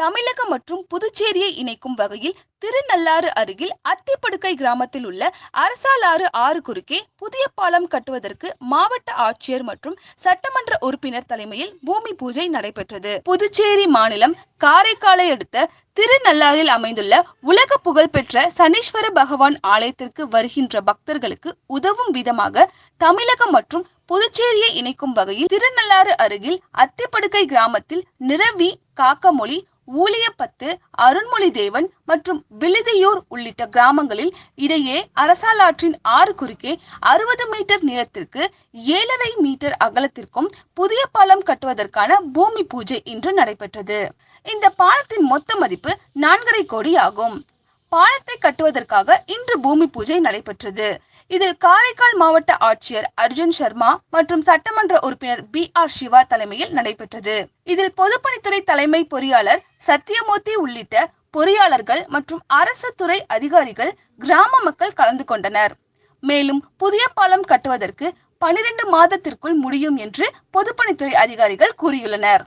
தமிழகம் மற்றும் புதுச்சேரியை இணைக்கும் வகையில் திருநள்ளாறு அருகில் அத்திப்படுக்கை கிராமத்தில் உள்ள அரசாலாறு ஆறு குறுக்கே புதிய பாலம் கட்டுவதற்கு மாவட்ட ஆட்சியர் மற்றும் சட்டமன்ற உறுப்பினர் தலைமையில் பூமி பூஜை நடைபெற்றது. புதுச்சேரி மாநிலம் காரைக்காலை அடுத்த திருநள்ளாறில் அமைந்துள்ள உலக புகழ்பெற்ற சனீஸ்வர பகவான் ஆலயத்திற்கு வருகின்ற பக்தர்களுக்கு உதவும் விதமாக தமிழகம் மற்றும் புதுச்சேரியை இணைக்கும் வகையில் திருநள்ளாறு அருகில் அத்திப்படுக்கை கிராமத்தில் நிரவி காக்கமொழி ஊழியப்பத்து அருண்மொழி தேவன் மற்றும் விழுதியூர் உள்ளிட்ட கிராமங்களில் இடையே அரசாலாற்றின் ஆறு குறுக்கே அறுபது மீட்டர் நீளத்திற்கு ஏழரை மீட்டர் அகலத்திற்கும் புதிய பாலம் கட்டுவதற்கான பூமி பூஜை இன்று நடைபெற்றது. இந்த பாலத்தின் மொத்த மதிப்பு நான்கரை கோடி ஆகும் பாலத்தை கட்டுவதற்காக இன்று பூமி பூஜை நடைபெற்றது. இதில் காரைக்கால் மாவட்ட ஆட்சியர் அர்ஜுன் சர்மா மற்றும் சட்டமன்ற உறுப்பினர் பி ஆர் சிவா தலைமையில் நடைபெற்றது. இதில் பொதுப்பணித்துறை தலைமை பொறியாளர் சத்தியமூர்த்தி உள்ளிட்ட பொறியாளர்கள் மற்றும் அரசு துறை அதிகாரிகள் கிராம மக்கள் கலந்து கொண்டனர். மேலும் புதிய பாலம் கட்டுவதற்கு பனிரெண்டு மாதத்திற்குள் முடியும் என்று பொதுப்பணித்துறை அதிகாரிகள் கூறியுள்ளனர்.